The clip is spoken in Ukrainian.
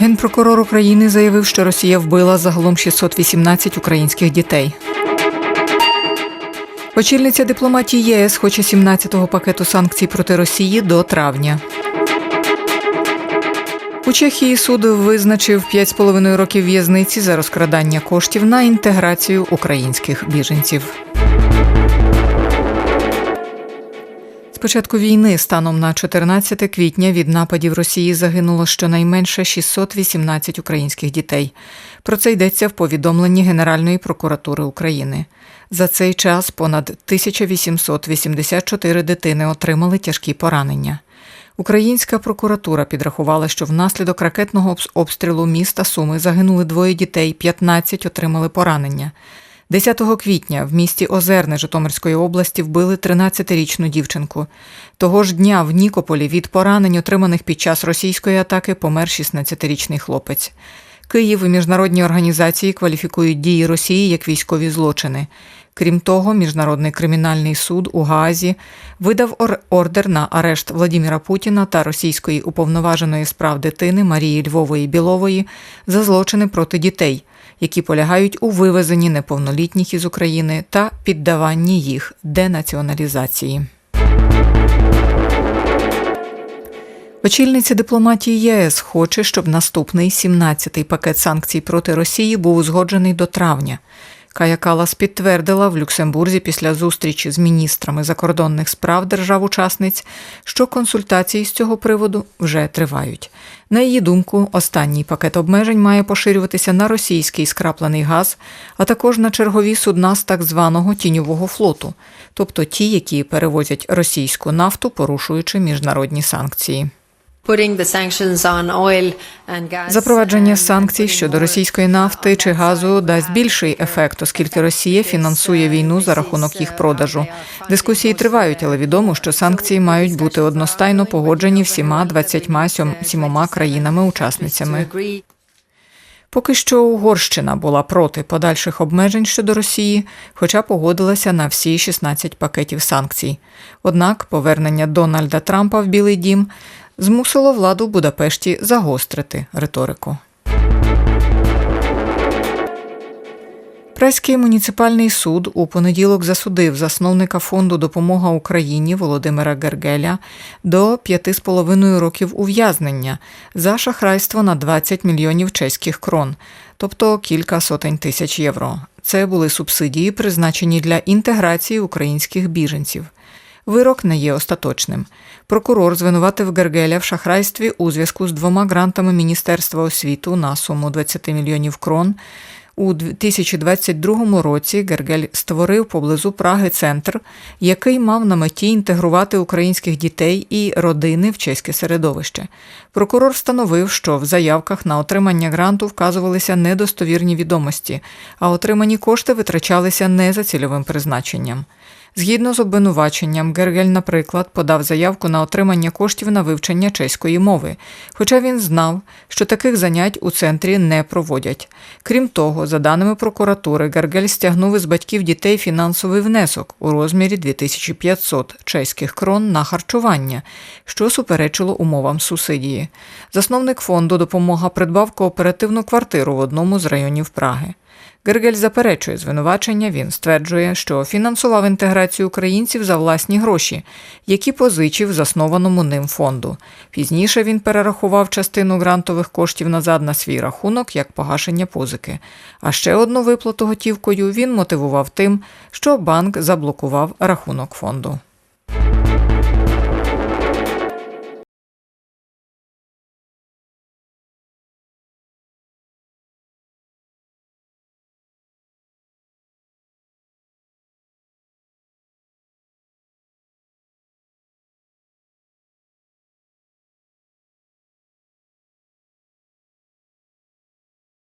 Генпрокурор України заявив, що Росія вбила загалом 618 українських дітей. Очільниця дипломатії ЄС хоче 17-го пакету санкцій проти Росії до травня. У Чехії суд визначив 5,5 років в'язниці за розкрадання коштів на інтеграцію українських біженців. Початку війни станом на 14 квітня від нападів Росії загинуло щонайменше 618 українських дітей. Про це йдеться в повідомленні Генеральної прокуратури України. За цей час понад 1884 дитини отримали тяжкі поранення. Українська прокуратура підрахувала, що внаслідок ракетного обстрілу міста Суми загинули двоє дітей, 15 отримали поранення. 10 квітня в місті Озерне Житомирської області вбили 13-річну дівчинку. Того ж дня в Нікополі від поранень, отриманих під час російської атаки, помер 16-річний хлопець. Київ і міжнародні організації кваліфікують дії Росії як військові злочини. Крім того, Міжнародний кримінальний суд у Гаазі видав ор- ордер на арешт Владіміра Путіна та російської уповноваженої з прав дитини Марії Львової Білової за злочини проти дітей, які полягають у вивезенні неповнолітніх із України та піддаванні їх денаціоналізації. Очільниця дипломатії ЄС хоче, щоб наступний 17-й пакет санкцій проти Росії був узгоджений до травня. Кая Калас підтвердила в Люксембурзі після зустрічі з міністрами закордонних справ держав-учасниць, що консультації з цього приводу вже тривають. На її думку, останній пакет обмежень має поширюватися на російський скраплений газ, а також на чергові судна з так званого тіньового флоту, тобто ті, які перевозять російську нафту, порушуючи міжнародні санкції. Запровадження санкцій щодо російської нафти чи газу дасть більший ефект, оскільки Росія фінансує війну за рахунок їх продажу. Дискусії тривають, але відомо, що санкції мають бути одностайно погоджені всіма 27 країнами-учасницями. Поки що Угорщина була проти подальших обмежень щодо Росії, хоча погодилася на всі 16 пакетів санкцій. Однак повернення Дональда Трампа в Білий Дім змусило владу Будапешті загострити риторику. Преський муніципальний суд у понеділок засудив засновника фонду Допомога Україні Володимира Гергеля до 5,5 років ув'язнення за шахрайство на 20 мільйонів чеських крон, тобто кілька сотень тисяч євро. Це були субсидії, призначені для інтеграції українських біженців. Вирок не є остаточним. Прокурор звинуватив Гергеля в шахрайстві у зв'язку з двома грантами Міністерства освіту на суму 20 мільйонів крон. У 2022 році Гергель створив поблизу Праги центр, який мав на меті інтегрувати українських дітей і родини в чеське середовище. Прокурор встановив, що в заявках на отримання гранту вказувалися недостовірні відомості, а отримані кошти витрачалися не за цільовим призначенням. Згідно з обвинуваченням, Гергель, наприклад, подав заявку на отримання коштів на вивчення чеської мови, хоча він знав, що таких занять у центрі не проводять. Крім того, за даними прокуратури, Гергель стягнув із батьків дітей фінансовий внесок у розмірі 2500 чеських крон на харчування, що суперечило умовам субсидії. Засновник фонду допомога придбав кооперативну квартиру в одному з районів Праги. Гергель заперечує звинувачення. Він стверджує, що фінансував інтеграцію українців за власні гроші, які позичив заснованому ним фонду. Пізніше він перерахував частину грантових коштів назад на свій рахунок як погашення позики. А ще одну виплату готівкою він мотивував тим, що банк заблокував рахунок фонду.